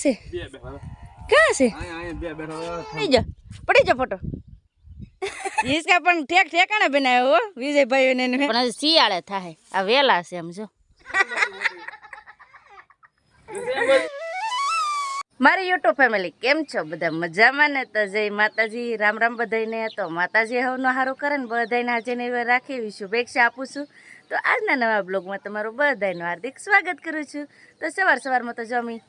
ક્યાં છે ક્યાં છે પડી જા પડી જા ફોટો. હિસકા પણ ઠેક ઠેકાણે બનાવ્યો હો વિજયભાઈ ને એને. પણ હજી શિયાળે થાય. આ વેલા છે એમ જો. મારી યુટ્યુબ ફેમિલી કેમ છો? બધા મજામાં ને? તો જય માતાજી રામ રામ બધાને તો માતાજી હવનો સારું કરે ને બધાને આજે ને રાખી શુભેચ્છા આપું છું. તો આજના નવા બ્લોગમાં તમારું બધાનું હાર્દિક સ્વાગત કરું છું. તો સવાર સવારમાં તો જમી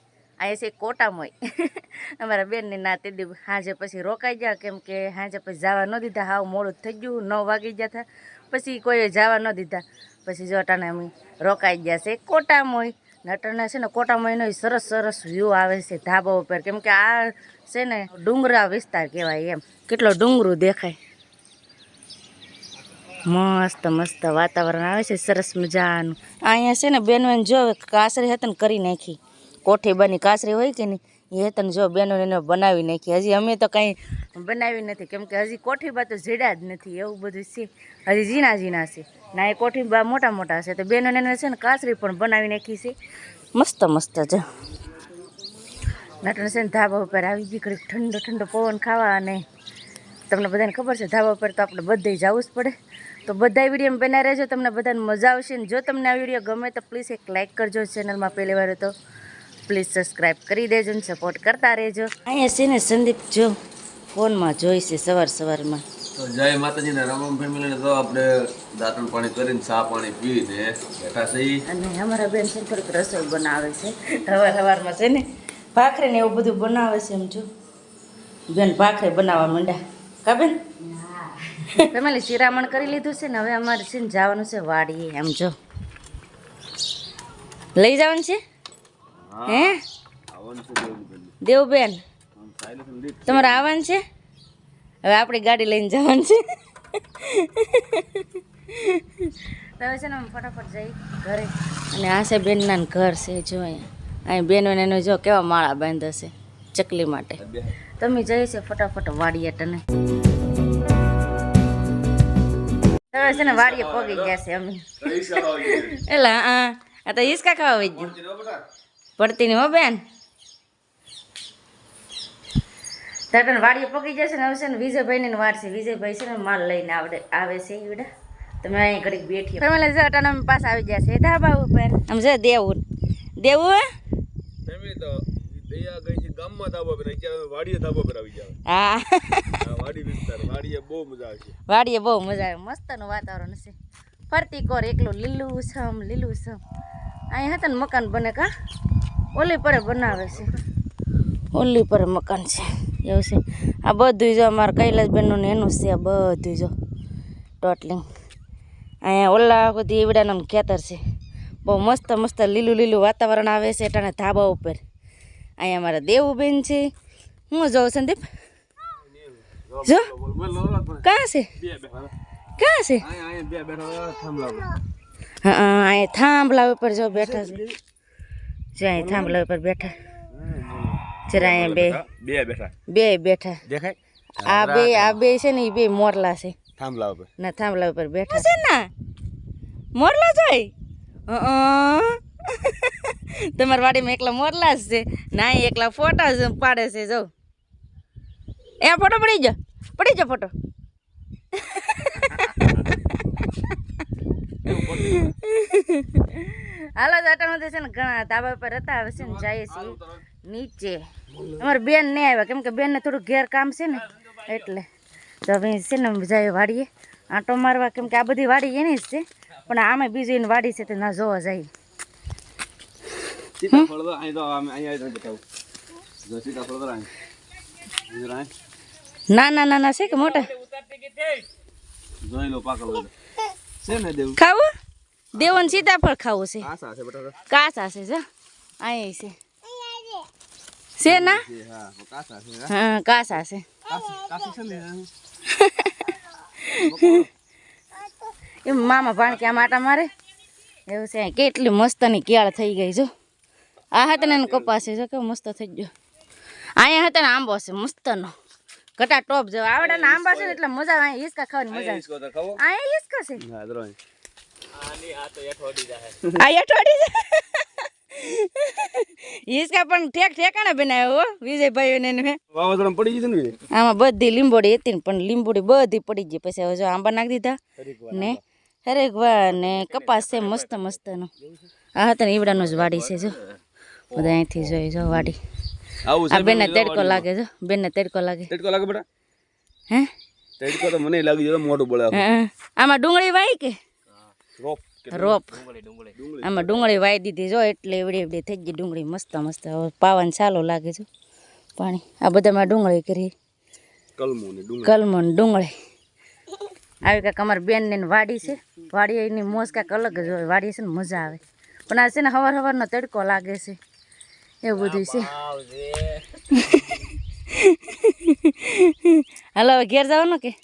અહીંયા છે કોટામોય. અમારા બેનની નાતે દી હાજે પછી રોકાઈ ગયા કેમ કે હાજે પછી જવા ન દીધા. હાવ મોડું થઈ ગયું, નવ વાગી ગયા હતા પછી કોઈએ જવા ન દીધા. પછી જો અમે રોકાઈ ગયા છે કોટામોય. ને અટાણે છે ને કોટામયનો સરસ સરસ વ્યૂ આવે છે ધાબા ઉપર. કેમ કે આ છે ને ડુંગરા વિસ્તાર કહેવાય એમ. કેટલો ડુંગરું દેખાય. મસ્ત મસ્ત વાતાવરણ આવે છે, સરસ મજાનું. અહીંયા છે ને બેન બેન જો કાસરી હતી ને કરી નાખી. કોઠી બની કાસરી હોય કે નહીં, એ તને જો બેનો એને બનાવી નાખી. હજી અમે તો કાંઈ બનાવી નથી, કેમ કે હજી કોઠીબા તો જીડા જ નથી, એવું બધું છે. હજી ઝીણા ઝીણા છે. ના, એ કોઠીબા મોટા મોટા છે, તો બહેનોને છે ને કાસરી પણ બનાવી નાખી છે. મસ્ત મસ્ત છે નટણ છે ને ધાબા ઉપર આવી ગઈ ઘડીક ઠંડો ઠંડો પવન ખાવા અને તમને બધાને ખબર છે, ધાબા પર તો આપણે બધે જવું જ પડે. તો બધા વીડિયો બના રહેજો, તમને બધાને મજા આવશે. ને જો તમને આ વીડિયો ગમે તો પ્લીઝ એક લાઇક કરજો ચેનલમાં પહેલી વાર તો. પ્લીઝ સબસ્ક્રાઈબ કરી દેજો ને સપોર્ટ કરતા રહેજો. અહીંયા છે ને સંદીપ જો ફોનમાં જોઈશે સવાર સવારમાં. તો જય માતાજી ને રામ ફેમિલી ને તો આપણે દાંતણ પાણી કરીને ચા પાણી પી ને બેઠા છે અને અમારા બેન છે થોડીક રસોઈ બનાવે છે. સવાર સવારમાં છે ને ભાખરે ને એવું બધું બનાવે છે એમ જો. બેન ભાખરી બનાવવા માંડ્યા. કા બેન? ફેમિલી શિરામણ કરી લીધું છે ને હવે અમારે છે ને જવાનું છે વાડીએ એમ જો. લઈ જવાનું છે? હે. દેવબેન? તમારે આવવાનું છે? હવે આપણી ગાડી લઈને જવાનું છે. તો હવે છે ને ફટાફટ જઈ ઘરે. અને આ છે બેનના ઘર છે જો અહીંયા. અહીં બેનો એનો જો કેવા માળા બાંધશે ચકલી માટે. તમે જઈ છે ફટાફટ વાડીએ તને હવે છે ને વાડીએ પગી ગયા છે અમે. એલા હા આ તો હિસકા ખાવા વહી ગયું. પડતી નહીં હો બેન? તટન વાડીએ પકી જશે ને આવશે ને વિજયભાઈને વાર છે. વિજયભાઈ છે ને માલ લઈને આવડે આવે છે ઈવડે તમે અહીં ઘડીક બેઠી ફેમિલી જો અટાણે અમે પાસ આવી જશે ધાબા ઉપર. આમ છે દેવું. દેવું ફેમિલી તો દયા ગઈ છે ગામમાં ધાબા પર અત્યારે વાડીએ ધાબા પર આવી જાવ હા વાડી વિસ્તાર વાડીએ બહુ મજા આવશે. વાડીએ બહુ મજા આવે. મસ્તનું વાતાવરણ છે. ફરતી કોર એકલું લીલું છમ લીલું છમ અહીંયા હતા ને મકાન બને કા? ઓલી પર બનાવે છે. ઓલી પર મકાન છે. એવું છે. આ બધું જો અમારા કૈલાસબેનનું ને એનું છે આ બધું જો. ટોટલિંગ અહીંયા ઓલા બધી એવડાના ખેતર છે. બહુ મસ્ત મસ્ત લીલું લીલું વાતાવરણ આવે છે એટાણે ધાબા ઉપર. અહીંયા અમારા દેવુબેન છે. હું જોઉં સંદીપ? જો. કાં છે? કાં ક્યાં છે હા અહીં થાંભલા ઉપર જો બેઠા છે. જો અહીં થાંભલા ઉપર બેઠા. જરા અહીંયા બે બે બેઠા. બે બેઠા. દેખાય? આ બે આ બે છે ને એ બે મોરલા છે. થાંભલા ઉપર. ના થાંભલા ઉપર બેઠા. છે ને મોરલા જોઈ તમારા વાડીમાં એકલા મોરલા જ છે. ના અહીં એકલા ફોટા જ પાડે છે જો. એ ફોટો પડી જા પડી જા ફોટો. હાલો જાટામાં છે ને ઘણા ધાબા પર હતા હવે છે ને જઈએ છીએ નીચે. અમારે બેન નહીં આવ્યા કેમ કે બેનને થોડું ઘેર કામ છે ને એટલે. તો હવે છે ને જાય વાડીએ. આંટો મારવા કેમ કે આ બધી વાડી એની જ છે પણ આમે બીજી એની વાડી છે તો ના જોવા જાય ના ના ના નાના છે કે મોટા? જોઈ લો ને ખાવું? દેવન સીતાફળ ખાવું છે. કાસ છે જો. અહીં છે. છે ના? હા. કાસા છે એમ મામા ભાણ કે આમ આટા મારે? એવું છે કેટલી મસ્તની કેળ થઈ ગઈ જો. આ હતા ને એનો કપાસ છે જો કેવો મસ્ત થઈ ગયો. અહીંયા હતા ને આંબો છે મસ્તનો. ઘટા ટોપ જેવો. આવડે ને આંબા છે ને એટલે મજા આવે. હિસકા ખાવાની મજા ઈસકો તો ખાવો. અહીંયા હિસકા છે. હા દરો આની આ અઠવાડી છે હિસકા પણ ઠેક ઠેકાણે બનાવ્યો હો વિજયભાઈ ને એને. વાવાઝોડા પડી ગયું ને આમાં બધી લીંબોડી હતી ને પણ લીંબોડી બધી પડી ગઈ. પછી હવે જો આંબા નાખી દીધા. ને હરેક વાર ને કપાસ છે મસ્ત મસ્તનો. આ હતા ને ઈવડાનો જ વાડી છે જો. બધા અહીંથી જોઈ જો વાડી. આવું આ બેને તડકો લાગે જો બેને તડકો લાગે. તડકો લાગે બેટા? હે? તડકો તો મને લાગી જાય મોઢું બળે આમાં ડુંગળી વાય કે? રોપ રોપ. આમાં ડુંગળી વાય દીધી. જો એટલે એવડી એવડી થઈ ગઈ ડુંગળી. મસ્ત મસ્ત. પાવન પાવાનું ચાલો લાગે છે. પાણી. આ બધામાં ડુંગળી કરી. કલમો ને ડુંગળી. કલમો ને ડુંગળી. આવી કાંક અમારી બેન ને વાડી છે. વાડી એની મોજ કાંક અલગ જ હોય. વાડી છે ને મજા આવે. પણ આ છે ને સવાર સવારનો તડકો લાગે છે. એવું બધું છે. હાલો હવે ઘેર જવાનું કે?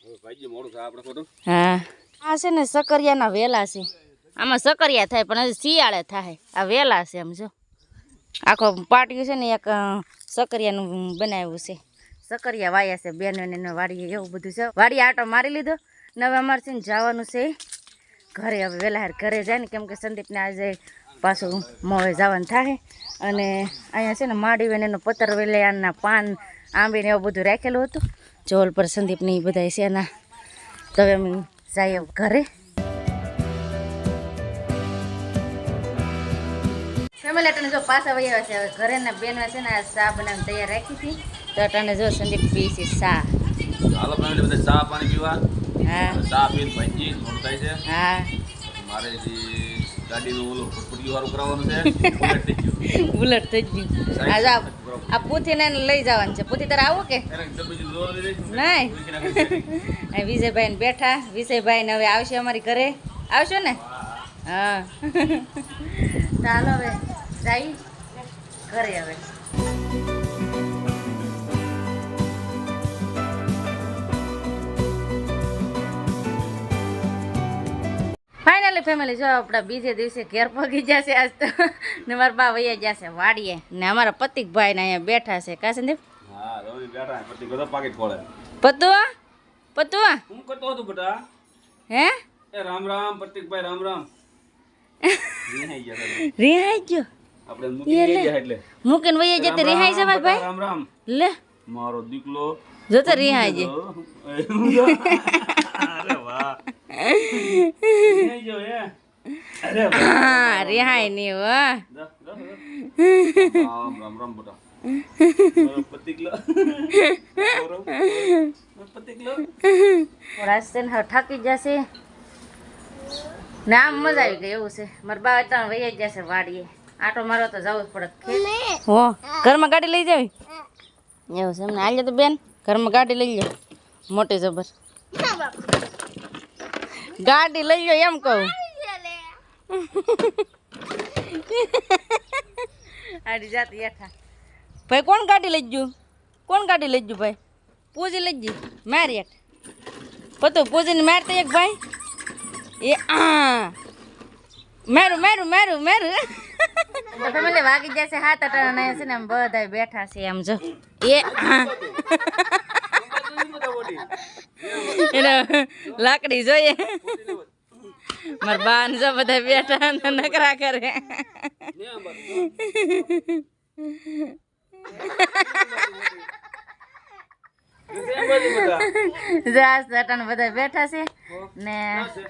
હા. આ છે ને સકરિયાના વેલા છે. આમાં સકરિયા થાય પણ હજી શિયાળે થાય. આ વેલા છે આમ જો. આખો પાટિયું છે ને એક સકરિયાનું બનાવ્યું છે. સકરિયા વાયા છે બેન ને વાડીએ એવું બધું છે. વાડીએ આટો મારી લીધો. ને હવે અમારે છે ને જવાનું છે. ઘરે હવે વહેલા ઘરે જાય ને કેમ કે સંદીપને આજે પાછું મોવે જવાનું થાય અને અહીંયા છે ને માડી વેને એનો પતર વેલિયાના પાન આંબી ને એવું બધું રાખેલું હતું. જોલ પર સંદીપને એ બધા છે એના. તો અમે જઈએ ઘરે. ફેમિલી અટાણે જો પાછા વહી આવ્યા છે. હવે ઘરે ને બેન છે ને ચા બનાવીને તૈયાર રાખી હતી. તો અટાણે જો સંદીપ પી છે ચા. હાલો ફેમિલી બધા ચા પાણી પીવા. હા. ચા પીને ભાઈ મોડું થાય છે. હા. મારે ગાડીનું ઓલું ફટફટી વાળું કરાવવાનું છે બુલેટ થઈ ગયું. બુલેટ થઈ ગયું. આ આ પૂથીને લઈ જવાનું છે. પૂથી તારે આવું કે? નહીં. વિજયભાઈ ને બેઠા. વિજયભાઈ ને હવે આવશે અમારી ઘરે. આવશો ને? હા. ચાલો હવે જાય. ઘરે હવે. ફાઇનલી ફેમિલી જો આપણા બીજે દિવસે ઘેર પગી જશે આજ તો. ને મારા બા વૈયા જશે વાડીએ. ને અમારા પતિકભાઈ ને અહીંયા બેઠા છે. કા સંદીપ? હા રવિ બેઠા પછી બધા પાકેટ ખોળે. પતુઆ પતુઆ હું કરતો હતો બેટા? હે? એ રામ રામ પ્રતિકભાઈ રામ રામ. રિહાઈ ગયા આપણે મૂકીને વૈયા જતે રિહાઈ છે ભાઈ? રામ રામ. લે. મારો દીકલો જો તો રિહાઈ છે અરે વાહ અરે વાહ. હા રિહાઈ નહીં હો જા, જા, જા. રામ રામ રામ બેટા થાકી જશે ને આમ મજા આવી ગઈ એવું છે મારા બા અત્યારે વહી જ જશે વાડીએ આટો મારો તો જવું જ પડે હો ઘરમાં ગાડી લઈ જાવી એવું છે એમને હાલ્યો તો બેન ઘરમાં ગાડી લઈ લો મોટી જબર. ગાડી લઈ લો એમ કહું. આડી જાતી હેઠા. ભાઈ કોણ ગાડી લઈ ગયું? કોણ ગાડી લઈ ગયું ભાઈ? પૂજી લઈ ગઈ. મારી હેઠ પતું પૂજીને મારતો એક ભાઈ. એ આ મારું મારું મારું મારું. તો ફેમિલી વાગી જશે હાથ અટાણે છે ને આમ બધા બેઠા છે આમ જો. એ આ. લાકડી જોઈએ. મારા બાન જો બધા બેઠા નકરા કરે. જો. બધા બેઠા છે. ને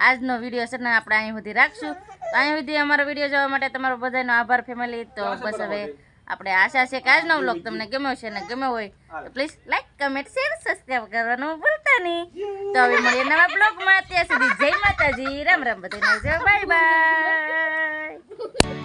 આજનો વીડિયો ને આપણે અહીં સુધી રાખશું. તો અહીં સુધી અમારો વીડિયો જોવા માટે તમારો બધાનો આભાર ફેમિલી તો બસ હવે આપણે આશા છે કે આજનો વ્લોગ તમને ગમ્યો છે ને ગમ્યો હોય તો please like comment share subscribe કરવાનું ભૂલતા નહીં. તો હવે મળીએ નવા બ્લોગમાં ત્યાં સુધી જય માતાજી. રામ રામ બધાને. Bye bye